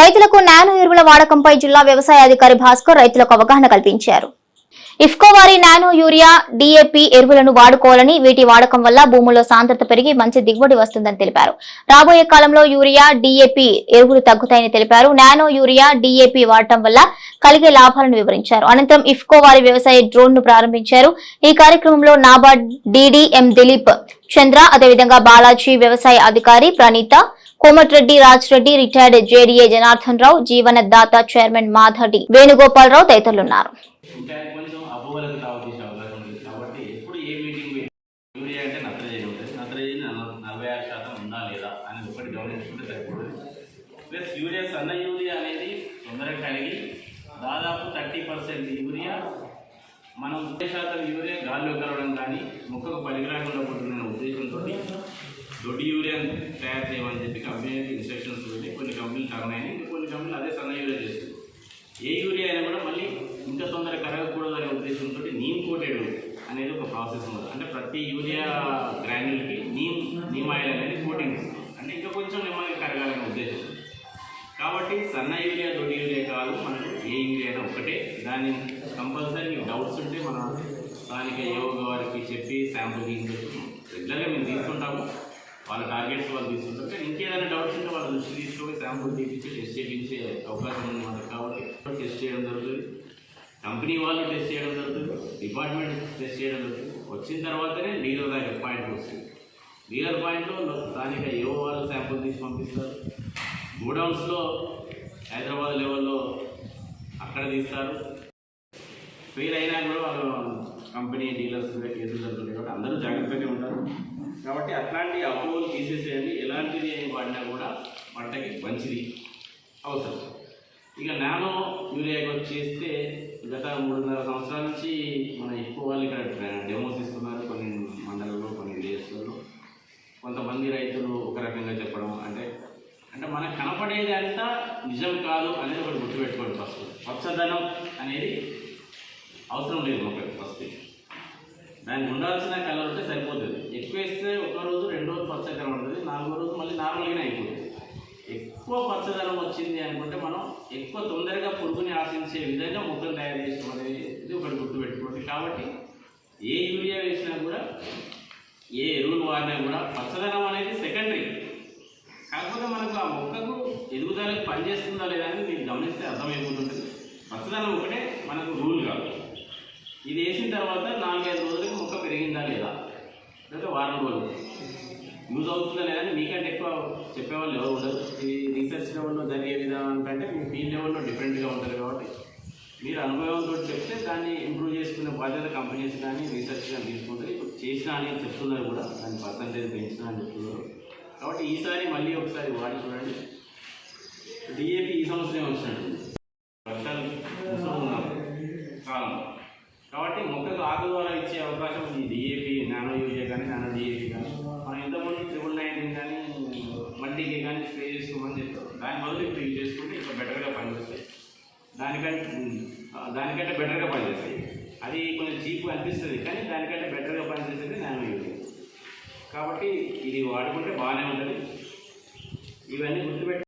రైతులకు నానో ఎరువుల వాడకంపై జిల్లా వ్యవసాయ అధికారి భాస్కర్ రైతులకు అవగాహన కల్పించారు. ఇఫ్కో వారి నానో యూరియా డిఏపి ఎరువులను వాడుకోవాలని వీటి వాడకం వల్ల భూముల్లో సాంద్రత పెరిగి మంచి దిగుబడి వస్తుందని తెలిపారు. రాబోయే కాలంలో యూరియా డిఏపి ఎరువులు తగ్గుతాయని తెలిపారు. నానో యూరియా డిఏపి వాడటం వల్ల కలిగే లాభాలను వివరించారు. అనంతరం ఇఫ్కో వారి వ్యవసాయ డ్రోన్ను ప్రారంభించారు. ఈ కార్యక్రమంలో నాబార్డ్ డిడిఎం దిలీప్ చంద్ర అదేవిధంగా బాలాజీ వ్యవసాయ అధికారి Praneetha Komatireddy Rajreddy retired JDA Janardhan Rao Jeevanadata chairman Madhadi Venugopalarao తదితరులున్నారు. Plus urea సన్న యూరియా అనేది తొందరగా కలిగి దాదాపు థర్టీ పర్సెంట్ యూరియా మనం ముప్పై శాతం యూరియా గాల్లో కలవడం కానీ మొక్కకు పనికిరాకుండా ఉద్దేశంతో దొడ్డి యూరియాని తయారు చేయమని చెప్పి కంపెనీకి ఇన్స్ట్రక్షన్స్ వెళ్ళి కొన్ని కంపెనీలు టర్న్ అయినాయి ఇంకా కొన్ని కంపెనీలు అదే సన్న యూరియా చేస్తుంది. ఏ యూరియా అయినా కూడా మళ్ళీ ఇంకా తొందరగా కరగకూడదు అనే ఉద్దేశంతో నీమ్ కోటెడ్ అనేది ఒక ప్రాసెస్ ఉంది అంటే ప్రతి యూరియా గ్రాన్యుల్కి నీమ్ నీమ్ ఆయిల్ అనేది కోటింగ్ ఇస్తుంది అంటే ఇంకా కొంచెం నెమ్మదిగా కరగాలనే ఉద్దేశం. కాబట్టి సన్న యూరియా దొడ్డి యూరియా కాదు మనకు ఏ యూరియా అయినా ఒకటే దాన్ని కంపల్సరీ డౌట్స్ ఉంటే మన స్థానిక యోగ వారికి చెప్పి శాంపుల్ తీసుకుంటాం రెగ్యులర్గా మేము తీసుకుంటాము వాళ్ళ టార్గెట్స్ వాళ్ళు తీసుకుంటారు. కానీ ఇంకేదైనా డౌట్స్ ఉంటే వాళ్ళ దృష్టి తీసుకొని శాంపుల్ తీపించి టెస్ట్ చేయించే అవకాశం ఉంది మనకు కాబట్టి టెస్ట్ చేయడం జరుగుతుంది. కంపెనీ వాళ్ళు టెస్ట్ చేయడం జరుగుతుంది. డిపార్ట్మెంట్ టెస్ట్ చేయడం జరుగుతుంది. వచ్చిన తర్వాతనే డీలర్ దగ్గర పాయింట్ వస్తుంది. డీలర్ పాయింట్లో స్థానిక ఏవో వాళ్ళు శాంపుల్ తీసి పంపిస్తారు. గోడౌన్స్లో హైదరాబాద్ లెవెల్లో అక్కడ తీస్తారు. ఫెయిల్ అయినా కూడా వాళ్ళు కంపెనీ డీలర్స్ మీద కేసులు జరుగుతుంది కాబట్టి అందరూ జాగ్రత్తగానే ఉంటారు. కాబట్టి అట్లాంటి అప్రూవల్ తీసేసేయండి. ఎలాంటిది వాడినా కూడా పంటకి మంచిది. అవసరం. ఇక నానో యూరియాకి వచ్చేస్తే గత మూడున్నర సంవత్సరాల నుంచి మన ఎక్కువ వాళ్ళు ఇక్కడ డెమోస్ ఇస్తున్నారు కొన్ని మండలంలో కొన్ని విలేజ్లలో కొంతమంది రైతులు ఒక రకంగా చెప్పడం అంటే అంటే మనకు కనపడేది అంతా నిజం కాదు అనేది ఒకటి గుర్తుపెట్టుకోండి ఫస్ట్. పచ్చదనం అనేది అవసరం లేదు మొక్కకి ఫస్ట్ దానికి ఉండాల్సిన కలర్ ఉంటే సరిపోతుంది. ఎక్కువ వేస్తే ఒక రోజు రెండో రోజు పచ్చ ఉంటుంది. నాలుగో రోజు మళ్ళీ నార్మల్గానే అయిపోతుంది. ఎక్కువ పచ్చదనం వచ్చింది అనుకుంటే మనం ఎక్కువ తొందరగా పురుగుని ఆశించే విధంగా మొక్కలు తయారు చేసుకోవడం అనేది ఇది ఒకటి గుర్తుపెట్టుకోండి. కాబట్టి ఏ యూరియా వేసినా కూడా ఏ ఎరువులు వాడినా కూడా పచ్చదనం అనేది సెకండరీ కాకపోతే మనకు ఆ మొక్కకు ఎదుగుదలకు పనిచేస్తుందా లేదా అని మీరు గమనిస్తే అర్థమైపోతుంది పచ్చదనం ఒకటే మనకు రూల్ కాదు ఇది వేసిన తర్వాత నాలుగైదు రోజులకి మొక్క పెరిగిందా లేదా? లేదా వారం రోజులు? యూజ్ అవుతుందా లేదా అని మీకంటే ఎక్కువ చెప్పేవాళ్ళు ఎవరు ఉండరు. ఈ రీసెర్చ్ లెవెల్లో జరిగే విధానం కంటే మీ ఫీల్డ్ లెవెల్లో డిఫరెంట్గా ఉంటుంది కాబట్టి మీరు అనుభవంతో చెప్తే దాన్ని ఇంప్రూవ్ చేసుకునే బాధ్యత కంపెనీస్ కానీ రీసెర్చ్ కానీ తీసుకుంటారు. ఇప్పుడు చేసినా అని చెప్తున్నారు కూడా. దాని పర్సంటేజ్ పెంచినా అని చెప్తున్నారు. కాబట్టి ఈసారి మళ్ళీ ఒకసారి వాడి చూడండి. డిఏపి ఈ సంవత్సరం వచ్చినట్టు కాబట్టి మొక్కకు ఆకు ద్వారా ఇచ్చే అవకాశం ఉంది. డిఏపి నానో యూరియా కానీ నానో డిఏపి కానీ. మనం ఇంతకుముందు ట్రిపుల్ నైన్టీన్ కానీ మట్టికి కానీ స్ప్రే చేసుకోమని చెప్తారు దాని బదులు ఇప్పుడు ఇది చేసుకుంటే ఇంకా బెటర్గా పనిచేస్తాయి. దానికంటే దానికంటే బెటర్గా పనిచేస్తాయి. అది కొంచెం చీప్ అనిపిస్తుంది కానీ దానికంటే బెటర్గా పనిచేసేది నానో యూరియా కాబట్టి ఇది వాడుకుంటే బాగానే ఉంటుంది. ఇవన్నీ గుర్తుపెట్టి